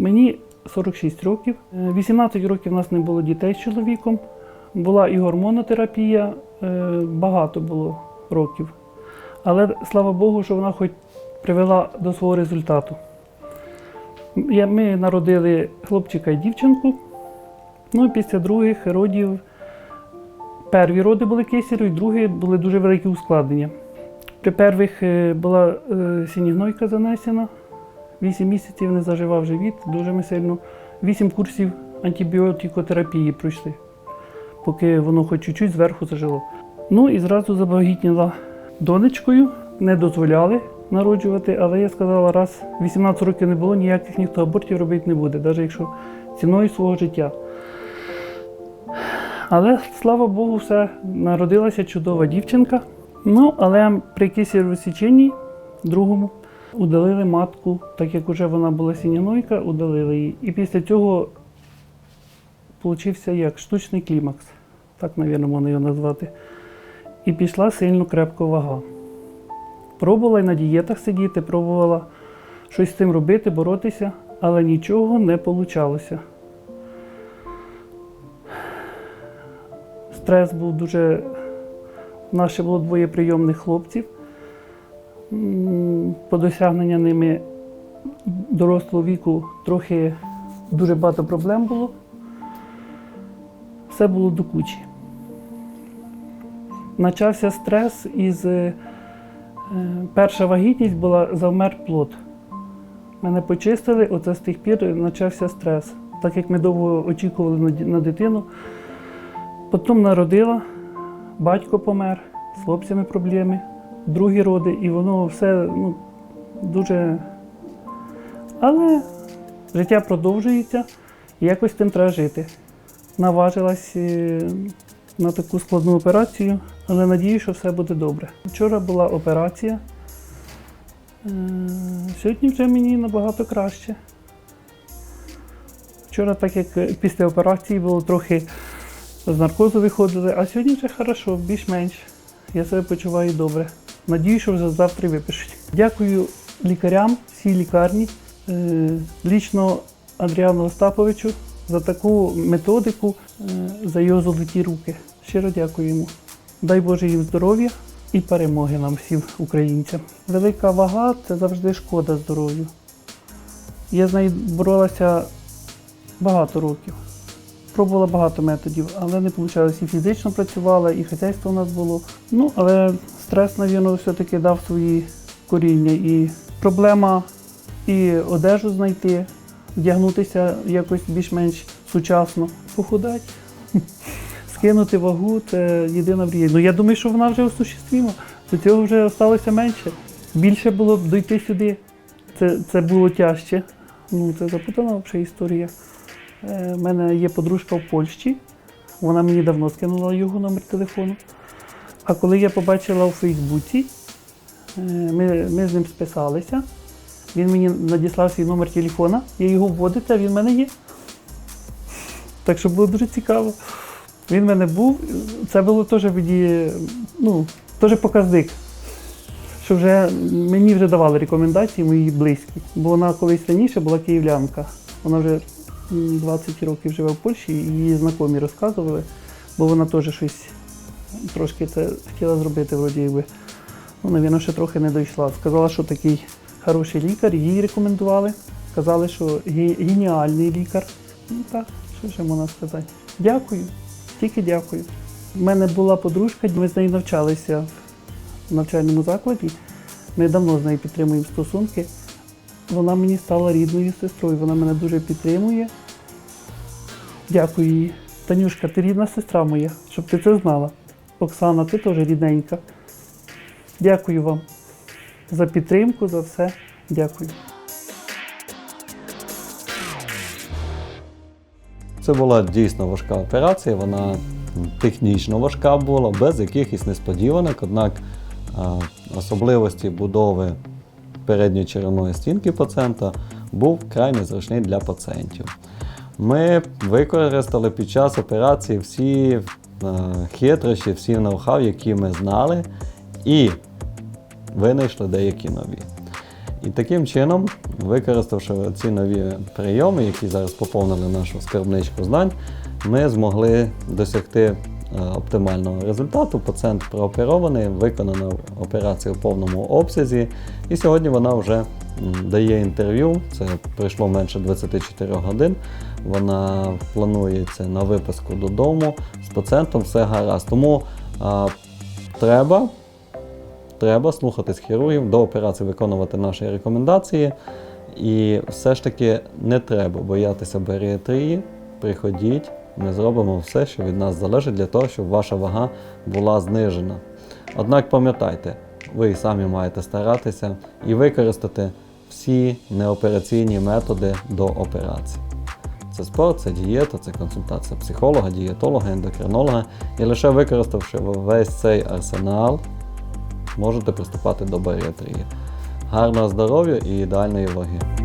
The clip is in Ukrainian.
Мені 46 років. Е, 18 років у нас не було дітей з чоловіком. Була і гормонотерапія, е, багато було років. Але слава Богу, що вона хоч привела до свого результату. Ми народили хлопчика і дівчинку. Ну після других родів перві роди були кисерю, і другі були дуже великі ускладнення. При первих е, була е, синігнойка занесена, 8 місяців не заживав живіт, дуже ми сильно. 8 курсів антибіотикотерапії пройшли, поки воно хоч чуть-чуть зверху зажило. Ну і зразу забагітніла донечкою, не дозволяли народжувати, але я сказала, раз 18 років не було, ніяких ніхто абортів робити не буде, навіть якщо ціною свого життя. Але слава Богу, все народилася чудова дівчинка. Ну, але при кисельовому січенні другому удалили матку, так як вже вона була сінянойка, удалили її. І після цього получився як штучний клімакс, так, мабуть, можна його назвати. І пішла сильно крепка вага. Пробувала й на дієтах сидіти, пробувала щось з цим робити, боротися, але нічого не получалося. Стрес був дуже. Ще було двоє прийомних хлопців. По досягнення ними дорослого віку трохи дуже багато проблем було. Все було до кучі. Почався стрес із е, перша вагітність була завмер плод. Мене почистили, оце з тих пір почався стрес. Так як ми довго очікували на дитину. Потім народила, батько помер, з хлопцями проблеми, другі роди, і воно все ну, дуже. Але життя продовжується, і якось тим треба жити. Наважилась е, на таку складну операцію, але надію, що все буде добре. Вчора була операція. Е, Сьогодні вже мені набагато краще. Вчора, так як е, після операції було трохи з наркозу виходили, а сьогодні вже хорошо, більш-менш. Я себе почуваю добре. Надію, що вже завтра випишуть. Дякую лікарям, всій лікарні, е, лічно Андріану Остаповичу за таку методику, е, за його золоті руки. Щиро дякую йому. Дай Боже їм здоров'я і перемоги нам всім українцям. Велика вага це завжди шкода здоров'ю. Я з нею боролася багато років. Пробувала багато методів, але не вийшло. І фізично працювала, і хазяйство у нас було. Ну, але стрес, навірно, все-таки дав свої коріння. І проблема і одежу знайти, вдягнутися якось більш-менш сучасно, похудати, скинути вагу це єдина мрія. Ну я думаю, що вона вже осуществима. До цього вже залишилося менше. Більше було б дойти сюди. Це, це було тяжче. Ну, це запутана взагалі історія. У мене є подружка в Польщі. Вона мені давно скинула його номер телефону. А коли я побачила у Фейсбуці, е, ми, ми з ним списалися. Він мені надіслав свій номер телефона, я його вводив, а він в мене є. Так що було дуже цікаво. Він в мене був. Це було теж ну, теж показник. Що вже мені вже давали рекомендації мої близькі. Бо вона колись раніше була київлянка. Вона вже 20 років живе в Польщі, її знайомі розказували, бо вона теж щось трошки це хотіла зробити, вроді якби. Ну, навірно, ще трохи не дійшла. Сказала, що такий хороший лікар, її рекомендували. Сказали, що геніальний лікар. Ну так, що ще можна сказати. Дякую, тільки дякую. У мене була подружка, ми з нею навчалися в навчальному закладі. Ми давно з нею підтримуємо стосунки. Вона мені стала рідною сестрою, вона мене дуже підтримує. Дякую їй. Танюшка, ти рідна сестра моя, щоб ти це знала. Оксана, ти теж рідненька. Дякую вам за підтримку, за все. Дякую. Це була дійсно важка операція, вона технічно важка була, без якихось несподіванок, однак особливості будови передньої черевної стінки пацієнта був край незручний для пацієнтів. Ми використали під час операції всі е, хитрощі, всі ноу-хау, які ми знали, і винайшли деякі нові. І таким чином, використавши ці нові прийоми, які зараз поповнили нашу скарбничку знань, ми змогли досягти е, оптимального результату. Пацієнт прооперований, виконана операція у повному обсязі, і сьогодні вона вже дає інтерв'ю. Це пройшло менше 24 годин. Вона планується на виписку додому. З пацієнтом все гаразд. Тому а, треба треба слухатись хірургів до операції виконувати наші рекомендації. І все ж таки не треба боятися баріатрії. Приходіть, ми зробимо все, що від нас залежить для того, щоб ваша вага була знижена. Однак пам'ятайте, ви самі маєте старатися і використати всі неопераційні методи до операції. Це спорт, це дієта, це консультація психолога, дієтолога, ендокринолога. І лише використавши весь цей арсенал, можете приступати до баріатрії. Гарного здоров'я і ідеальної ваги!